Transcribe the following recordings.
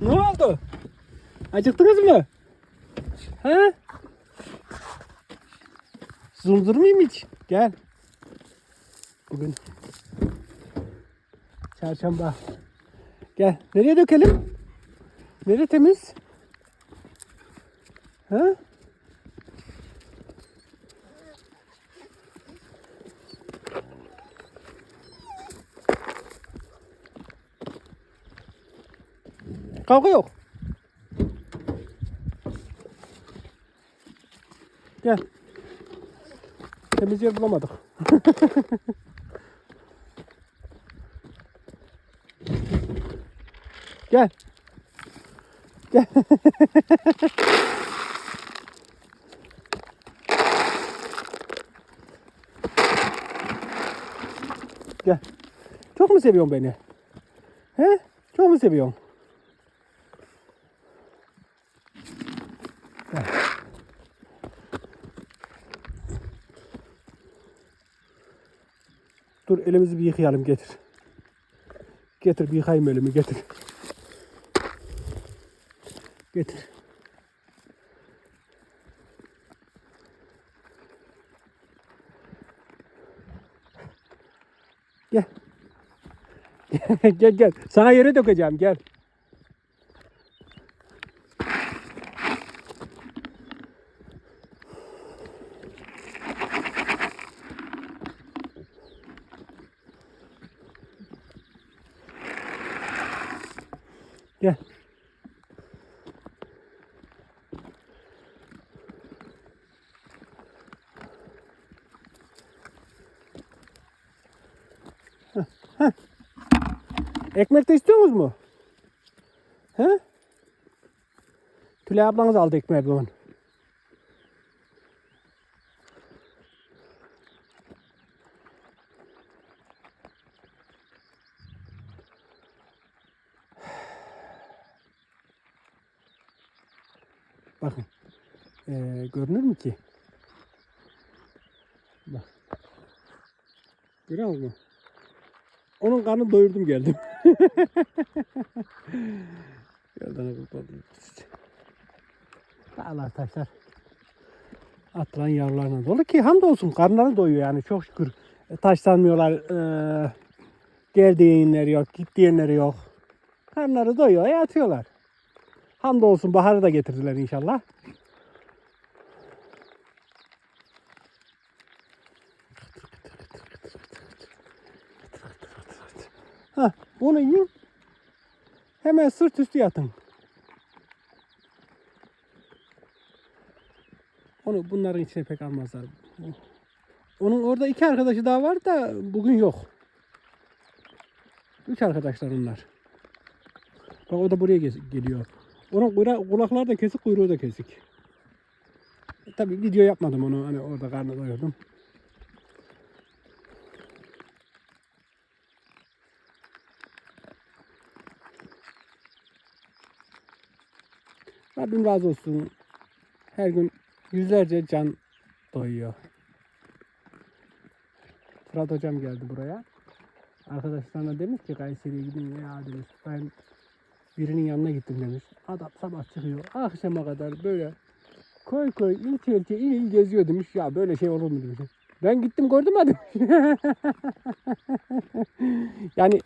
Ne oldu? Acıktınız mı? Ha? Zumzurmayayım hiç. Gel. Bugün çarşamba. Gel. Nereye dökelim? Nere temiz? Ha? Kavga yok. Gel. Temiz yer bulamadık. Gel. Gel. Gel. Çok mu seviyorsun beni? He? Çok mu seviyorsun? Gel. Dur elimizi bir yıkayalım getir. Getir bir yıkayayım elimi getir. Getir. Gel. gel gel. Sana yere dökeceğim gel. Gel. Heh, heh. Ekmek de istiyorsunuz mu? He? Tülay ablanız aldı ekmeği bugün. Bakın. Ee, görünür mü ki? Bak. Görüyor musun? Onun karnını doyurdum geldim. Yerden kurtardım. Dağlar taşlar. Atılan yavrularla dolu ki hamdolsun karnları doyuyor yani çok şükür. E, Taşlanmıyorlar. E, gel diyenleri yok, git yok. Karnları doyuyor, yatıyorlar. Hamdolsun baharı da getirdiler inşallah. Ha, bunu yiyin. Hemen sırt üstü yatın. Onu bunların içine pek almazlar. Onun orada iki arkadaşı daha var da bugün yok. Üç arkadaşlar onlar. Bak o da buraya geliyor. Onun kulakları da kesik, kuyruğu da kesik. E, tabii video yapmadım onu. Hani orada karnı doyurdum. Rabbim razı olsun. Her gün yüzlerce can doyuyor. Fırat hocam geldi buraya. Arkadaşlarına demiş ki Kayseri'ye gidin ya demiş. Ben birinin yanına gittim demiş. Adam sabah çıkıyor akşama kadar böyle koy koy ilçe ilçe il il geziyor demiş. Ya böyle şey olur mu demiş. Ben gittim gördüm ha demiş. yani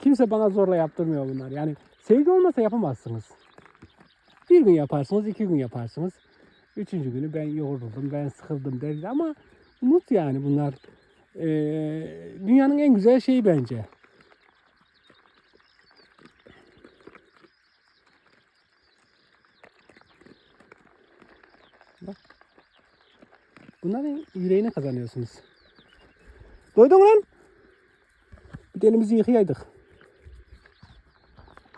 kimse bana zorla yaptırmıyor bunlar. Yani sevgi olmasa yapamazsınız. Bir gün yaparsınız, iki gün yaparsınız. Üçüncü günü ben yoruldum, ben sıkıldım deriz ama mut yani bunlar. Ee, dünyanın en güzel şeyi bence. Bunların yüreğini kazanıyorsunuz. Doydun lan? Bir elimizi yıkayaydık.